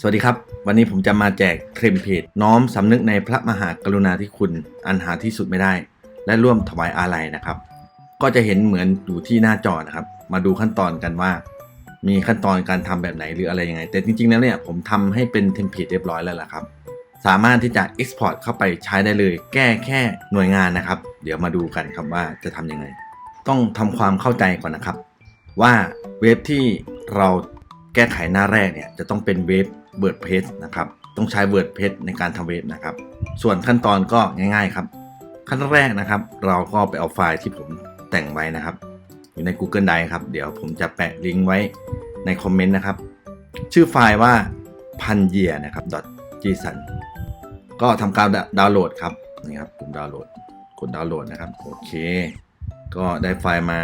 สวัสดีครับ วันนี้ผมจะมาแจกเทมเพลตน้อมสำนึกในพระมหากรุณาธิคุณอันหาที่สุดไม่ได้ และร่วมถวายอาลัยนะครับ ก็จะเห็นเหมือนอยู่ที่หน้าจอนะครับ มาดูขั้นตอนกันว่า มีขั้นตอนการทำแบบไหนหรืออะไรยังไง แต่จริงๆแล้วเนี่ยผมทำให้เป็นเทมเพลตเรียบร้อยแล้วล่ะครับ สามารถที่จะ Export เข้าไปใช้ได้เลย แก้แค่หน่วยงานนะครับ เดี๋ยวมาดูกันครับว่าจะทำยังไง ต้องทำความเข้าใจก่อนนะครับ ว่าเว็บที่เราแก้ไขหน้าแรกเนี่ยจะต้องเป็นเว็บ WordPress นะครับ ต้องใช้ WordPress ในการทำเว็บนะครับ ส่วนขั้นตอนก็ง่าย ๆ ครับ ขั้นแรกนะครับ เราก็ไปเอาไฟล์ที่ผมแต่งไว้นะครับ อยู่ใน Google Drive ครับ เดี๋ยวผมจะแปะลิงก์ไว้ในคอมเมนต์นะครับ ชื่อไฟล์ว่าพันเยียนะครับ .json ก็ทำการดาวน์โหลดครับนี่ครับผมดาวน์โหลดกดดาวน์โหลดนะครับโอเค ก็ได้ไฟล์มา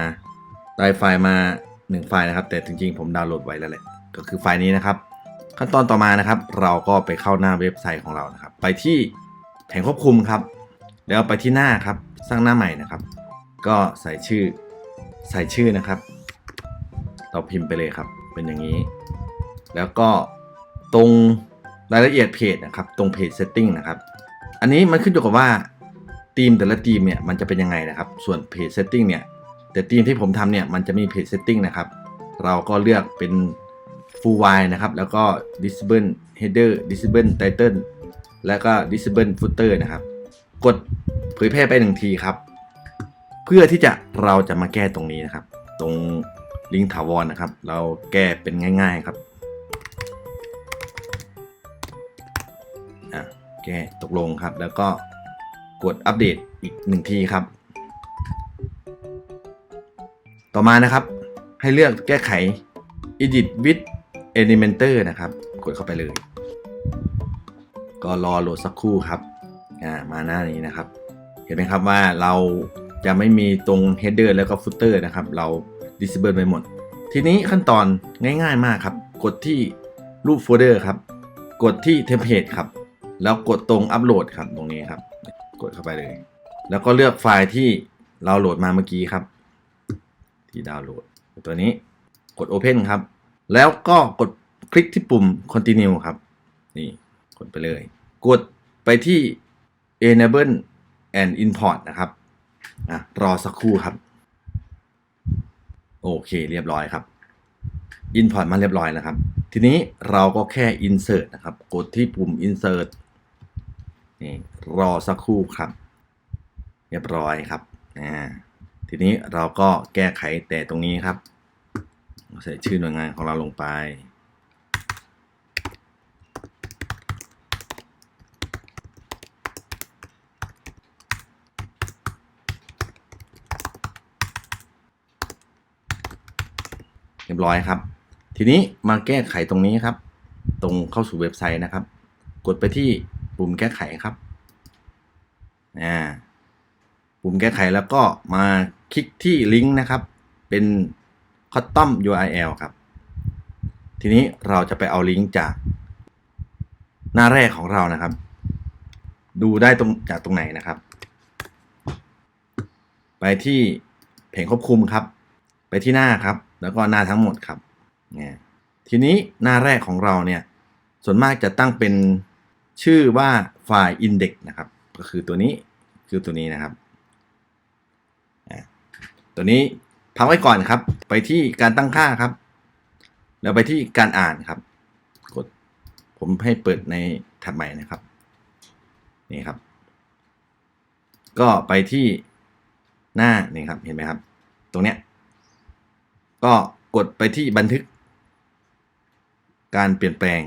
ได้ไฟล์มา 1 ไฟล์นะครับ แต่จริงๆ ผมดาวน์โหลดไว้แล้วแหละก็คือไฟล์นี้นะครับ ขั้นตอนต่อมานะครับ เราก็ไปเข้าหน้าเว็บไซต์ของเรานะครับ ไปที่แผงควบคุมครับ แล้วไปที่หน้าครับ สร้างหน้าใหม่นะครับ ก็ใส่ชื่อใส่ชื่อนะครับ เราพิมพ์ไปเลยครับ เป็นอย่างนี้ แล้วก็ตรงรายละเอียดเพจนะครับ ตรงเพจ setting นะครับ อันนี้มันขึ้นอยู่กับว่าทีมแต่ละทีมเนี่ยมันจะเป็นยังไงนะครับ ส่วนเพจ setting เนี่ยแต่ทีมที่ผมทำเนี่ยมันจะมีเพจ setting นะครับ เราก็เลือกเป็น full wide นะครับ แล้วก็ disable header disable title แล้วก็ disable footer นะครับ กดเผยแพร่ไปหนึ่งทีครับ เพื่อที่จะเราจะมาแก้ตรงนี้นะครับ ตรงลิงก์ถาวรนะครับ เราแก้เป็นง่าย ๆครับอะแก้ตกลงครับ แล้วก็กดอัปเดตอีกหนึ่งทีครับ ต่อมานะครับ ให้เลือกแก้ไข edit with Elementor นะครับ กดเข้าไปเลย ก็รอโหลดสักครู่ครับอ่ามาหน้านี้นะครับ เห็นไหมครับว่าเราจะไม่มีตรง header แล้วก็ footer นะครับ เรา disable ไปหมด ทีนี้ขั้นตอนง่ายๆมากครับ กดที่รูปโฟลเดอร์ครับ กดที่ template ครับ แล้วกดตรง upload ครับตรงนี้ครับ กดเข้าไปเลย แล้วก็เลือกไฟล์ที่เราโหลดมาเมื่อกี้ครับ ที่ดาวน์โหลด ตัวนี้กด Open ครับ แล้วก็กดคลิกที่ปุ่ม Continue ครับ นี่กดไปเลย กดไปที่ Enable and Import นะครับอะรอสักครู่ครับ โอเคเรียบร้อยครับ Import มาเรียบร้อยแล้วครับ ทีนี้เราก็แค่ Insert นะครับ กดที่ปุ่ม Insert นี่รอสักครู่ครับ เรียบร้อยครับอ่าทีนี้เราก็แก้ไขแต่ตรงนี้ครับ ใส่ชื่อหน่วยงานของเราลงไป เรียบร้อยครับ ทีนี้มาแก้ไขตรงนี้ครับ ตรงเข้าสู่เว็บไซต์นะครับ กดไปที่ปุ่มแก้ไขครับอ่าปุ่มแก้ไขแล้วก็มาคลิกที่ลิงก์นะครับ เป็น custom URL ครับ ทีนี้เราจะไปเอาลิงก์จาก หน้าแรกของเรานะครับ ดูได้ตรงจากตรงไหนนะครับ ไปที่เพจควบคุมครับ ไปที่หน้าครับ แล้วก็หน้าทั้งหมดครับเนี่ยทีนี้หน้าแรกของเราเนี่ย ส่วนมากจะตั้งเป็นชื่อว่าไฟล์ index นะครับ ก็คือตัวนี้คือตัวนี้นะครับ ตัวนี้ พักไว้ก่อนครับ ไปที่การตั้งค่าครับ แล้วไปที่การอ่านครับ กดผมให้เปิดในแท็บใหม่นะครับ นี่ครับ ก็ไปที่หน้านี่ครับเห็นไหมครับ ตรงเนี้ยก็กดไปที่บันทึก การเปลี่ยนแปลง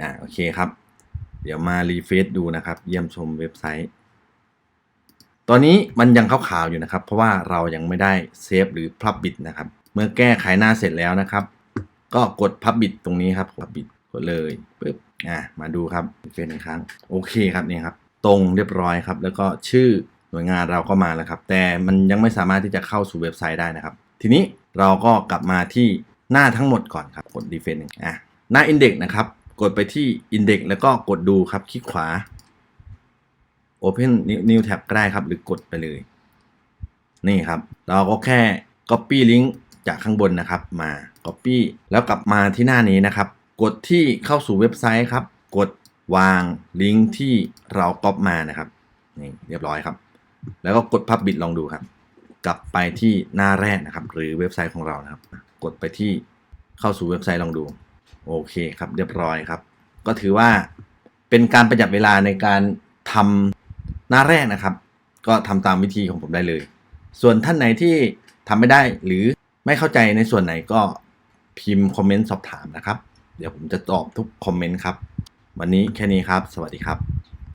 อ่าโอเคครับ เดี๋ยวมารีเฟซดูนะครับ เยี่ยมชมเว็บไซต์ อนนี้มันยังขาวๆอยู่นะครับ เพราะว่าเรายังไม่ได้เซฟหรือพับบิดนะครับ เมื่อแก้ไขหน้าเสร็จแล้วนะครับ ก็กดพับบิดตรงนี้ครับพับบิดกดเลยปึ๊บอ่ามาดูครับเฟซอีกครั้งโอเคครับนี่ครับ ตรงเรียบร้อยครับ แล้วก็ชื่อหน่วยงานเราก็มาแล้วครับ แต่มันยังไม่สามารถที่จะเข้าสู่เว็บไซต์ได้นะครับ ทีนี้เราก็กลับมาที่หน้าทั้งหมดก่อนครับ กด defense อะหน้า index นะครับ กดไปที่ index แล้วก็กดดูครับ คลิกขวา open new tab ก็ได้ครับ หรือกดไปเลย นี่ครับ เราก็แค่ copy link จากข้างบนนะครับ มา Copy แล้วกลับมาที่หน้านี้นะครับ กดที่เข้าสู่เว็บไซต์ครับ กดวางลิงก์ที่เราก๊อปมานะครับนี่เรียบร้อยครับ แล้วก็กด Publish ลองดูครับ กลับไปที่หน้าแรกนะครับ หรือเว็บไซต์ของเรานะครับ กดไปที่เข้าสู่เว็บไซต์ลองดู โอเคครับ เรียบร้อยครับ ก็ถือว่าเป็นการประหยัดเวลาในการทำ หน้าแรกนะครับ ก็ทำตามวิธีของผมได้เลย ส่วนท่านไหนที่ทำไม่ได้หรือไม่เข้าใจในส่วนไหนก็พิมพ์คอมเมนต์สอบถามนะครับ เดี๋ยวผมจะตอบทุกคอมเมนต์ครับ วันนี้แค่นี้ครับ สวัสดีครับ